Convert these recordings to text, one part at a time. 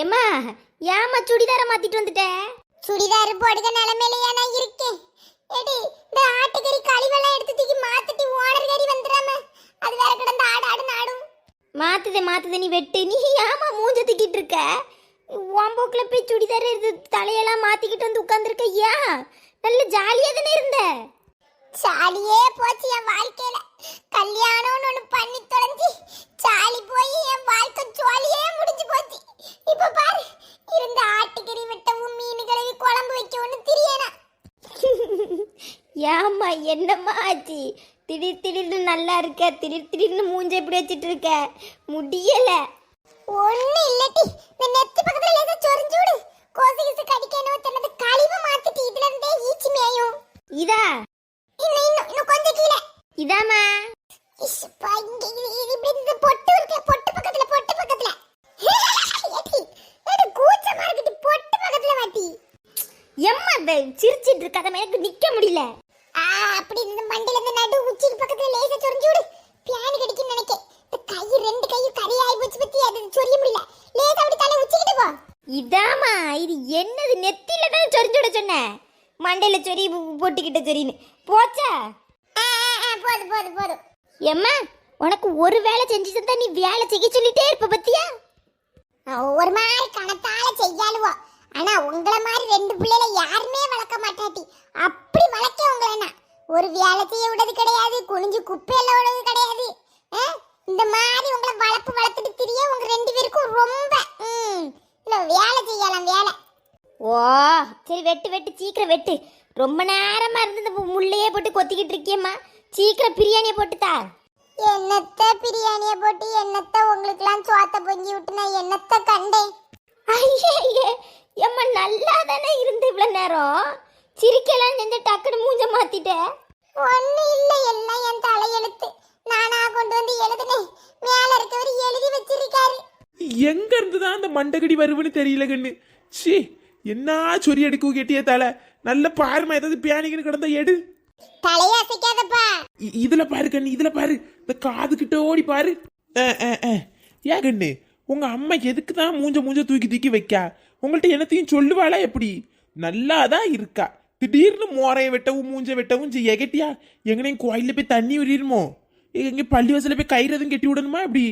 ஏம்மா ஏம்மா சுடிதார மாத்திட்டு வந்துட்ட? சுடிதார் போடுக நிலைமையிலயா நான் இருக்கேன். எடி இந்த ஆட்டுக்கறி கழிவெல்லாம் எடுத்து தூக்கி மாத்திட்டு ஓனர் கறி வந்துடாம. அது வேற கிடந்து ஆடு ஆடு நாடும். மாத்துதே மாத்துதே நீ வெட்டு. நீ ஏமா மூஞ்ச தூக்கிட்டு இருக்க? உன் போய் சுடிதார் எடுத்து தலையெல்லாம் மாத்திக்கிட்டு வந்து உட்காந்துருக்க ஏன்? நல்ல ஜாலியா தானே இருந்த? சாலியே போச்சு என் வாழ்க்கையில. கல்யாணம்னு ஒண்ணு பண்ணி தொலைஞ்சி சாலி போய் என் வாழ்க்கை ஜாலியே முடிஞ்சு போச்சு. இப்ப பாரு இருந்த ஆட்டுக்கறி வெட்டவும் மீன் கழுவி குழம்பு வைக்கவும் தெரியனா. ஏம்மா என்னம்மா ஆச்சு? திடீர் திடீர்னு நல்லா இருக்க திடீர் திடீர்னு மூஞ்ச இப்படி வச்சிட்டு இருக்க? முடியல. ஒண்ணு இல்லட்டி இந்த நெத்தி பக்கத்துல லேசா சொரிஞ்சு விடு. கோசி கிசு கடிக்கணும் தென்னது கழிவு மாத்திட்டு இதுல இருந்தே ஈச்சி மேயும். இதா? இன்னும் இன்னும் இன்னும் கொஞ்சம் கீழே இதாம்மா இஷ்பா, இங்க இது இது இப்படி இந்த பொட்டு பக்கத்துல, பொட்டு பக்கத்துல. கூச்சமா இருக்குடி, பொட்டு பக்கத்துல வாட்டி. எம்மா இந்த சிரிச்சிட்டு இருக்காத எனக்கு நிக்க முடியல அப்படி இந்த மண்டையில நடு உச்சிக்கு பக்கத்துல லேசா சொரிஞ்சு விடு. பியானு கடிக்கும்னு நினைக்கேன். இந்த கை, ரெண்டு கையும் கரியாயி போச்சு பத்தி, அது சொரிய முடியல. லேசா அப்படி தலை உச்சிக்கிட்டு போ. இதாம்மா இது என்னது நெத்தியில தான் சொரிஞ்சு விட சொன்னேன் மண்டையில சொறி பொட்டிக்கிட்ட சொரின்னு போச்சா? போதும், போதும், போதும். எம்மா உனக்கு ஒரு வேலை செஞ்சு தந்தா நீ வேலை செய்ய சொல்லிட்டே இருப்ப பத்தியா? ஒரு மாதிரி கணத்தால செய்யாலுவோ ஆனா உங்களை மாதிரி ரெண்டு பிள்ளைல யாருமே வளர்க்க மாட்டாட்டி. அப்படி வளர்க்க உங்களை ஒரு வேலை செய்ய விடுறது கிடையாது குனிஞ்சு குப்பையெல்லாம் விடுறது கிடையாது? இந்த மாதிரி உங்களை வளர்ப்பு வளர்த்துட்டு திரிய உங்க ரெண்டு பேருக்கும் ரொம்ப ம், இல்ல வேலை செய்யலாம் வேலை. ஓ சரி வெட்டு வெட்டு சீக்கிரம் வெட்டு. ரொம்ப நேரமா இருந்து இந்த முள்ளையே போட்டு கொத்திக்கிட்டு இருக்கியம்மா. சீக்கிரம் பிரியாணியை போட்டுத்தா. என்னத்த பிரியாணிய போட்டு என்னத்த உங்களுக்குலாம் சோத்த பொங்கி விட்டு நான் என்னத்த கண்டேன்? ஐயே எம்மா நல்லா தானே இருந்து இவ்வளவு நேரம்? சிரிக்கலாம் செஞ்ச டக்குன்னு மூஞ்ச மாத்திட்ட. ஒண்ணு இல்ல எல்லாம் என் தலையெழுத்து. நானா கொண்டு வந்து எழுதுனேன். மேல இருக்கவர் எழுதி வச்சிருக்காரு. எங்க இருந்து தான் அந்த மண்டகடி வருவுன்னு தெரியல கண்ணு. சி என்ன சொறி எடுக்க கேட்டிய தலை? நல்ல பாருமா ஏதாவது பியானிக்குன்னு கிடந்தா எடு. தலைய அசைக்காதப்பா இ- இதுல பாரு கண்ணு இதுல பாரு. இந்த காது கிட்ட ஓடி பாரு. அஹ், அஹ், அஹ். ஏன் கண்ணு உங்க அம்மா எதுக்கு தான் மூஞ்ச மூஞ்ச தூக்கி தூக்கி வைக்கா? உங்கள்ட்ட என்னத்தையும் சொல்லுவாளா எப்படி? நல்லா தான் இருக்கா. திடீர்னு மோரைய வெட்டவும் மூஞ்ச வெட்டவும் செய்ய. கேட்டியா எங்கனையும் கோயில்ல போய் தண்ணி உரியுமோ எங்க பள்ளி வாசல்ல போய் கயிறு எதுவும் கட்டி விடணுமா எப்படி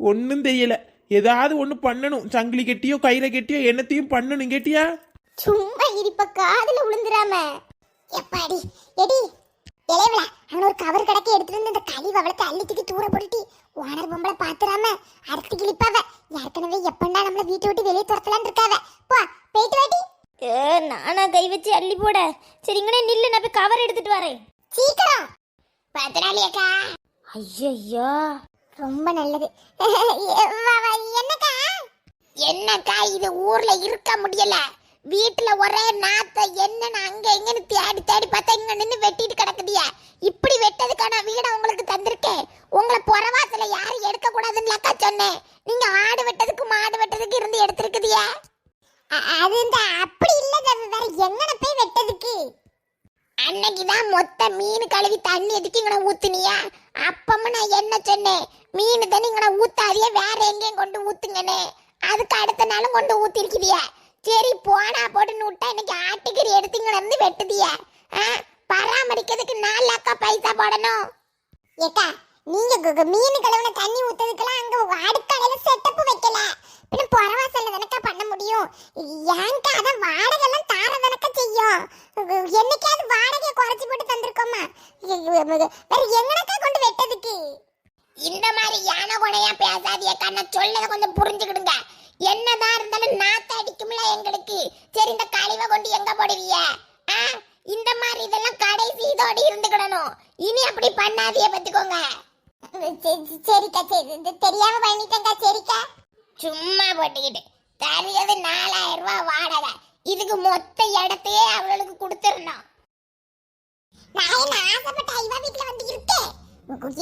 ஒன்றும் தெரியல. ஏதாவது ஒன்று பண்ணணும். சங்கிலி கட்டியோ கயிறை கட்டியோ என்னத்தையும் பண்ணணும் கேட்டியா சும்மா இடிப்ப காதுல விழுந்துராம எப்பாடி? எடி இளையவள அவன் ஒரு கவர் கடக்க எடுத்துட்டு வந்து அந்த கழிவு அவளத்தை அள்ளித்துக்கு தூர போட்டுட்டு ஓனர் பொம்பளை பாத்துறாம அடுத்து கிழிப்பாவ. ஏற்கனவே எப்பண்டா நம்மள வீட்டை விட்டு வெளியே துரத்தலான்னு இருக்காவ. போ போயிட்டு வாடி. ஏ நானா கை வச்சு அள்ளி போட. சரிங்கண்ணே நில்லு நான் போய் கவர் எடுத்துட்டு வரேன். சீக்கிரம். பத்திராளியக்கா. ஐயய்யோ. ரொம்ப நல்லது. என்னக்கா? என்னக்கா இது ஊர்ல இருக்க முடியல? வீட்டுல ஒரே நாத்த என்னன்னு அங்க எங்கன்னு தேடி தேடி பார்த்தா இங்க நின்று வெட்டிட்டு கிடக்குதிய. இப்படி வெட்டதுக்கான வீடை உங்களுக்கு தந்திருக்கேன் உங்களை புறவாசல யாரும் எடுக்க கூடாதுன்னு சொன்னேன். நீங்க ஆடு வெட்டதுக்கு மாடு வெட்டதுக்கு இருந்து எடுத்திருக்குதிய. அது இந்த அப்படி இல்லை வேற எங்கன போய் வெட்டதுக்கு? அன்னைக்கு தான் மொத்த மீன் கழுவி தண்ணி எதுக்கு இங்கே ஊத்துனியா? அப்பமும் நான் என்ன சொன்னேன்? மீன் தண்ணி இங்கனை ஊத்தாதியே வேற எங்கேயும் கொண்டு ஊத்துங்கன்னு. அதுக்கு அடுத்த நாளும் கொண்டு ஊத்திருக்கிறியா சரி போனா போட்டுன்னு விட்டா இன்னைக்கு ஆட்டுக்கறி எடுத்து இங்க இருந்து வெட்டுதிய பராமரிக்கிறதுக்கு நாலு அக்கா பைசா போடணும். ஏக்கா நீங்க மீன் கழுவுன தண்ணி ஊத்ததுக்கெல்லாம் அங்க அடுக்கலையில செட்டப் வைக்கல பின்ன புறவாசல்ல தானக்கா பண்ண முடியும் ஏன்க்கா அதான் வாடகை எல்லாம் தார தானக்கா செய்யும் கு- என்னைக்காவது வாடகையை குறைச்சி போட்டு தந்திருக்கோமா வேற எங்கனக்கா கொண்டு வெட்டதுக்கு இந்த மாதிரி யானை குணையா பேசாதியக்கா நான் சொல்லதை கொஞ்சம் புரிஞ்சுக்கிடுங்க என்னதான் இருந்தாலும் நாத்த அடிக்கும்ல எங்களுக்கு சரி இந்த கழிவை கொண்டு எங்க போடுவீங்க ஆ? இந்த மாதிரி இதெல்லாம் கடைசி இதோட இருந்துக்கிடணும். இனி அப்படி பண்ணாதிய பத்துக்கோங்க சரிக்கா சரி தெரியாம பண்ணிட்டேங்கா சரிக்கா. சும்மா போட்டுக்கிட்டு. தரியது நாலாயிரம் ரூபாய் வாடகை. இதுக்கு மொத்த இடத்தையே அவளுக்கு கொடுத்துருந்தோம் நான் என்ன ஆசைப்பட்ட ஐவா வீட்டுல வந்து இருக்கேன்?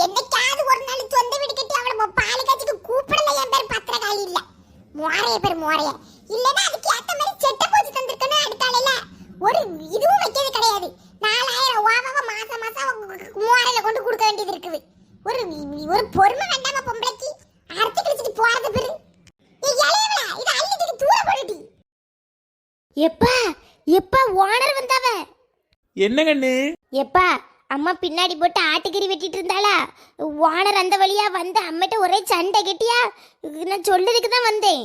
என்னைக்காவது ஒரு நாள் சொந்த வீடு கட்டி அவளை கூப்பிடல என் பேர் பத்திரகாளி இல்ல. மோரைய பேர் மோரைய இல்லன்னா அதுக்கு ஏத்த மாதிரி செட்ட போச்சு தந்திருக்கணும் அடுத்தாலையில ஒரு இதுவும் வைக்கிறது கிடையாது நாலாயிரம் ஓவாவ மாசம் மாசம் மூவாயிரம் கொண்டு கொடுக்க வேண்டியது இருக்குது ஒரு ஒரு பொறுமை வேண்டாமா பொம்பளைக்கு அறுத்து கிழிச்சிட்டு போறது பேரு இளையவளா இது அள்ளிட்டு தூர எப்பா எப்பா ஓனர் வந்தாவ. என்ன கண்ணு? எப்பா அம்மா பின்னாடி போட்டு ஆட்டுக்கறி வெட்டிட்டு இருந்தாளா? ஓனர் அந்த வழியா வந்து அம்மிட்ட ஒரே சண்டை கட்டியா? நான் சொல்லதுக்கு தான் வந்தேன்.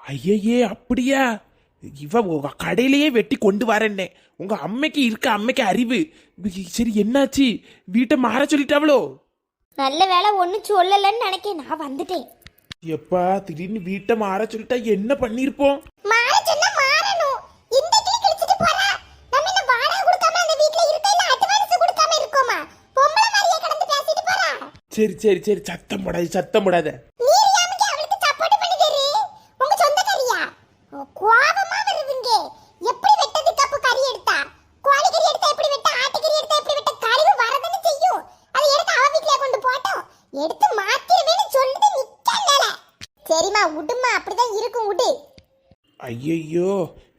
ஐயையே அப்படியா? இவ உங்க கடையிலேயே வெட்டி கொண்டு வரேன்னே. உங்க அம்மைக்கு இருக்க அம்மைக்கு அறிவு. சரி என்னாச்சு? வீட்டை மாற சொல்லிட்டாவளோ? நல்ல வேலை ஒன்றும் சொல்லலைன்னு நினைக்கேன். நான் வந்துட்டேன். எப்பா திடீர்னு வீட்டை மாற சொல்லிட்டா என்ன பண்ணிருப்போம் மாற சொன்னா மாறணும் இந்த கிளி கிழிச்சிட்டு போறா நம்ம இந்த வாடகை கொடுக்காம அந்த வீட்ல இருக்க இல்ல அட்வான்ஸ் கொடுக்காம இருக்கோமா பொம்பளை மாதிரியே கடந்து பேசிட்டு போறா சரி சரி சரி. சத்தம் போடாது சத்தம் போடாத. எடுத்தா? மாத்திருவேன்னு சொல்லுது நிக்கல சரிம்மா விடுமா அப்படிதான் இருக்கும் விடு ஐயையோ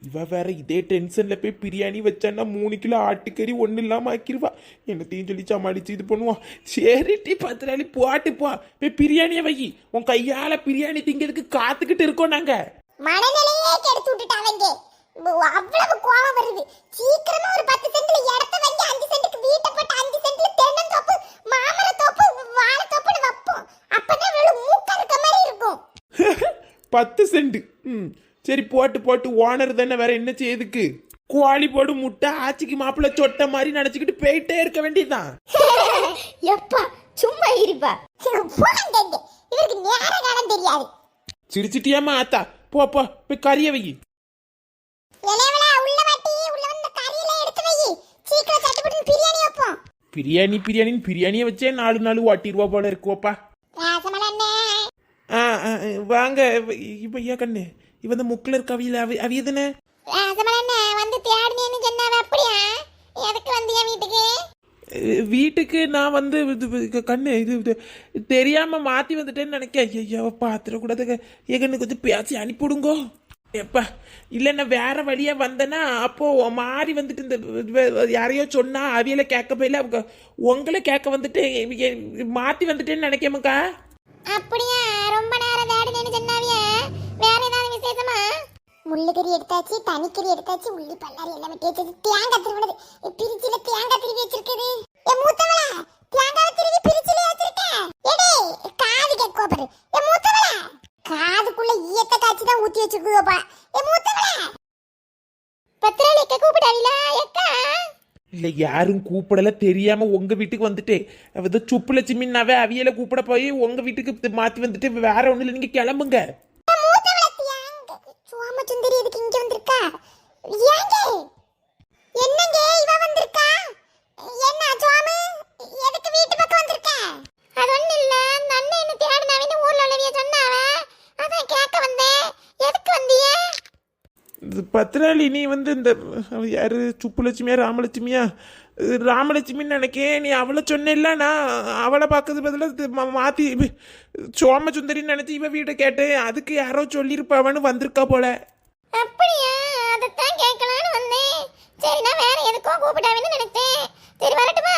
இவ வேற இதே டென்ஷன்ல போய் பிரியாணி வச்சான்னா மூணு கிலோ ஆட்டுக்கறி ஒன்றும் இல்லாம ஆக்கிருவா. என்னத்தையும் சொல்லி சமாளிச்சு இது பண்ணுவான். சரிட்டி பத்து நாளி போட்டு போ. போய் பிரியாணியை வை. உன் கையால பிரியாணி திங்கிறதுக்கு காத்துக்கிட்டு இருக்கோம் நாங்க. மனநிலையே கெடுத்து விட்டுட்டாவங்க அவ்வளவு கோவம் வருது. சீக்கிரமா ஒரு பத்து சென்ட்ல இடத்த வாங்கி அஞ்சு சென்ட்டுக்கு வீட்டை போட்டு அஞ்சு சென்ட்ல தென்னந்தோப்பு மாமரத்தோப்பு வாழைத்தோப்புன்னு வைப்போம். அப்பதான் வெறும் மூக்க இருக்க மாதிரி இருக்கும். பத்து சென்ட் ம். சரி போட்டு போட்டு ஓனர் தானே வேற என்ன செய்யுதுக்கு கோழி போடு முட்டை ஆச்சிக்கு மாப்பிள்ளை சொட்ட மாதிரி நினைச்சுக்கிட்டு போயிட்டே இருக்க வேண்டியதுதான். எப்பா சும்மா இருப்பா. இவருக்கு நேர காலம் தெரியாது. சிரிச்சிட்டியாமா ஆத்தா போ போ போய் கறிய வை. பிரியாணி பிரியாணின்னு பிரியாணியை வச்சே நாலு நாள் ஓட்டிடுவா போல இருக்குவோப்பா வாங்க இப்ப ஐயா கண்ணு. இவ இந்த முக்கில் இருக்க அவியல அவி அவிய தானே ராசமல அண்ணே வந்து தேடினேன்னு சொன்னாவ அப்படியா? எதுக்கு வந்தியா வீட்டுக்கு? வீட்டுக்கு நான் வந்து இது, கண்ணு இது தெரியாம மாத்தி வந்துட்டேன்னு நினைக்க ஐயா பாத்திரக்கூடாது என் கண்ணு கொஞ்சம் பேசி அனுப்பிவிடுங்கோ. எப்பா இல்லை நான் வேற வழியா வந்தேன்னா அப்போ மாறி வந்துட்டு இந்த யாரையோ சொன்னா அவியலை கேட்க போயில அவங்க உங்களை கேட்க வந்துட்டு மாத்தி வந்துட்டேன்னு நினைக்காமக்கா. அப்படியா? ரொம்ப நேரம் முள்ளுக்கறி எடுத்தாச்சு தனிக்கறி எடுத்தாச்சு உள்ளி பல்லாரி எல்லாம் வெட்டி வச்சது தேங்காய் திருவிடுது பிரிச்சில தேங்காய் திருவி வச்சிருக்குது. என் மூத்தவளா? தேங்காய் திருவி பிரிச்சில வச்சிருக்க. எடே காது கேட்கோ பாரு என் மூத்தவளா? காதுக்குள்ள ஈயத்தை காய்ச்சி தான் ஊத்தி வச்சிருக்குதோப்பா என் மூத்தவளா? பத்திராளி எக்க கூப்பிடாவிலா எக்கா இல்லை யாரும் கூப்பிடல. தெரியாம உங்க வீட்டுக்கு வந்துட்டு. சுப்புல சுப்பு லட்சுமின்னாவே அவியல கூப்பிட போய் உங்க வீட்டுக்கு மாத்தி வந்துட்டு வேற ஒண்ணு இல்லை நீங்க கிளம்புங்க. ஏங்க? என்னங்க இவ வந்திருக்கா? என்ன சோமு எதுக்கு வீட்டு பக்கம் வந்திருக்க? அது ஒண்ணு இல்ல. அந்த அண்ணன் என்ன தேடினாவின்னு ஊர்ல உள்ளவிய சொன்னாவ. அதான் கேட்க வந்தேன். எதுக்கு வந்தீங்க இது பத்திராளி நீ வந்து இந்த அவ யாரு? சுப்பு லட்சுமியா ராமலட்சுமியா? இது ராமலட்சுமின்னு நினைக்கேன். நீ அவளை சொன்னேல்ல நான் அவளை பார்க்கறது பதிலாக மாற்றி சோமசுந்தரின்னு நினச்சி இவ வீட்டை கேட்டேன். அதுக்கு யாரோ சொல்லியிருப்பாவன்னு வந்திருக்கா போல. அப்படியா? அதைத்தான் கேட்கலான்னு வந்தேன். சரி நான் வேற எதுக்கோ கூப்பிட்டாவின்னு நினைச்சேன் சரி வரட்டுமா?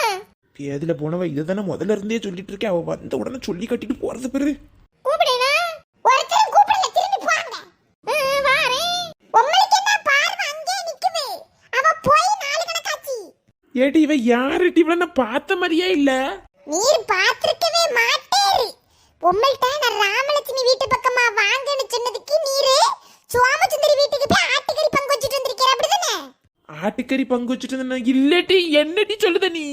எதில் போனவ இதை தானே முதல்ல இருந்தே சொல்லிட்டு இருக்கேன் அவள் வந்த உடனே சொல்லி கட்டிட்டு போகிறது பேரு. அவ ஏடி இவ யாருட்டி இவளை நான் பார்த்த மாதிரியே இல்லை. நீர் பார்த்திருக்கவே மாட்டேரு உங்கள்கிட்ட நான் ராமலட்சுமி வீட்டு பக்கமா வாங்கன்னு சொன்னதுக்கு நீரு சோமசுந்தரி வீட்டுக்கு போய் ஆட்டுக்கறி பங்கு வச்சுட்டு வந்திருக்கிற அப்படிதானே ஆட்டுக்கறி பங்கு வச்சுட்டு இருந்தேன் இல்லட்டி என்னடி சொல்லுத நீ?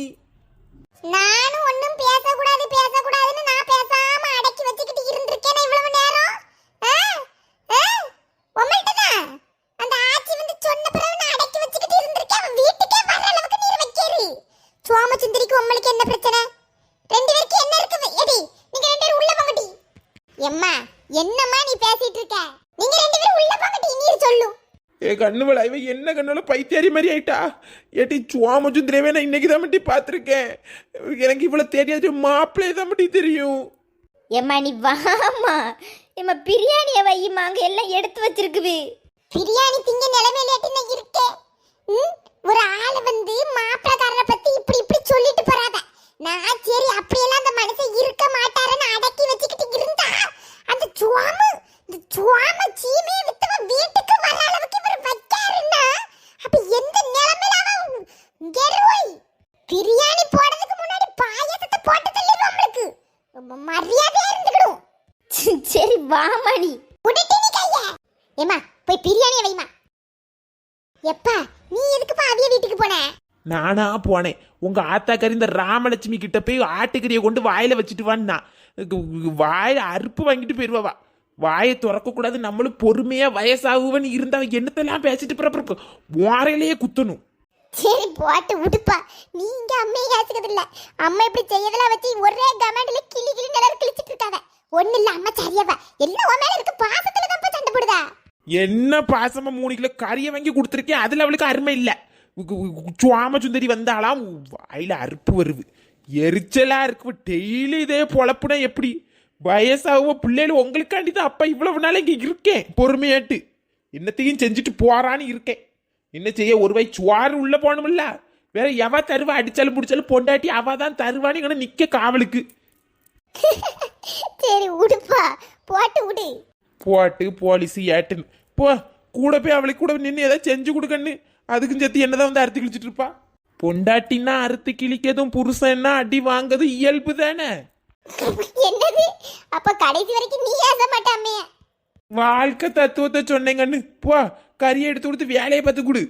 நானும் ஒண்ணும் பேசக்கூடாது பேசக்கூடாதுன்னு நான் பேசாம அடக்கி வச்சுக்கிட்டு இருந்திருக்கேன் இவ்வளவு நேரம். ஆ? அந்த ஆச்சி வந்து சொன்ன பிறகு நான் அடக்கி வச்சுக்கிட்டு இருந்திருக்கேன். வீட்டுக்கே வர்ற அளவுக்கு நீர் வைக்கிறீ. சோமசுந்தரிக்கு உங்களுக்கு என்ன பிரச்சனை? ரெண்டு பேருக்கு என்ன எடி நீங்க ரெண்டு பேரும் உள்ள போங்கடி. எம்மா என்னம்மா நீ பேசிட்டு இருக்க? நீங்க ரெண்டு பேரும் உள்ள போங்கடி நீர் சொல்லு. ஏ கண்ணுவளா இவ என்ன கண்ணுல பைத்தியாரி மாதிரி ஆயிட்டா? ஏட்டி சுவாமச்சுந்திரவே நான் இன்னைக்கு தான் மட்டும் பார்த்துருக்கேன். எனக்கு இவ்வளவு தெரியாது மாப்பிள்ளையே தான் மட்டும் தெரியும். ஏம்மா நீ வாமா ஏம்மா பிரியாணியை வையுமா அங்கே எல்லாம் எடுத்து வச்சிருக்குது. பிரியாணி திங்க நிலைமையிலேட்டு நான் இருக்கேன்? ஒரு ஆள் வந்து மாப்பிளக்காரரை பத்தி இப்படி இப்படி சொல்லிட்டு போறாத. நான் சரி அப்படியெல்லாம் அந்த மனுஷன் இருக்க மாட்டாருன்னு அடக்கி வச்சுக்கிட்டு இருந்தா அந்த சுவாமு இந்த சுவாம சீமையை வித்தவ வீட்டுக்கு வர அளவுக்கு இவர் வைக்காருன்னா சரி வாமா நீ உடட்டி நீ கைய. ஏமா போய் பிரியாணியை வைமா எப்பா நீ எதுக்குப்பா அவிய வீட்டுக்கு போன? நானா போனேன். உங்க ஆத்தாக்காரி இந்த ராமலட்சுமி கிட்ட போய் ஆட்டுக்கறியை கொண்டு வாயில வச்சுட்டு வான்னா. வாயில அறுப்பு வாங்கிட்டு போயிருவா வாயை திறக்க கூடாது நம்மளும் பொறுமையா வயசாகுவன்னு இருந்தா என்னத்தெல்லாம் பேசிட்டு பிறப்பு வாரையிலேயே குத்தணும். சரி போட்டு உடுப்பா. நீங்க அம்மையை யாசிக்கிறது இல்ல அம்மா இப்படி செய்யறதெல்லாம் வச்சு ஒரே கமெண்ட்ல கிளி கிளி எல்லாரும் கிழிச்சிட்டு இருக்காங்க ஒண்ணு இல்ல அம்மா சரியாவ. எல்லாம் உன் மேல இருக்க பாசத்துல தான் சண்டை போடுதா. என்ன பாசமா மூணு கிலோ கறியை வாங்கி கொடுத்துருக்கேன் அதுல அவளுக்கு அருமை இல்ல. சுவாம சுந்தரி வந்தாலாம் வாயில அறுப்பு வருது. எரிச்சலா இருக்கு. டெய்லி இதே பொழப்புனா எப்படி? வயசாகுவ பிள்ளைகள் உங்களுக்காண்டி தான் அப்பா இவ்வளவு நாள் இங்கே இருக்கேன் பொறுமையாட்டு. என்னத்தையும் செஞ்சுட்டு போறான்னு இருக்கேன் என்ன செய்ய ஒரு வாய் சுவாறு உள்ள போகணுமில்ல? வேற எவ தருவா? அடிச்சாலும் பிடிச்சாலும் பொண்டாட்டி அவ தான் தருவான்னு இங்கன நிற்க காவலுக்கு. சரி உடுப்பா. போட்டு உடு. போட்டு போலீஸ் ஏட்டுன்னு போ கூட போய் அவளுக்கு கூட நின்று ஏதாவது செஞ்சு கொடுக்கன்னு. அதுக்கும் சேர்த்து என்னதான் வந்து அறுத்து கிழிச்சிட்டு இருப்பா? பொண்டாட்டின்னா அறுத்து கிழிக்கதும் புருஷன்னா அடி வாங்கது இயல்பு தானே? என்னது? அப்ப கடைசி வரைக்கும் நீ ஏச மாட்டாமே? வாழ்க்கை தத்துவத்தை சொன்னேங்கன்னு. போ கறியை எடுத்து கொடுத்து வேலையை பார்த்து கொடு.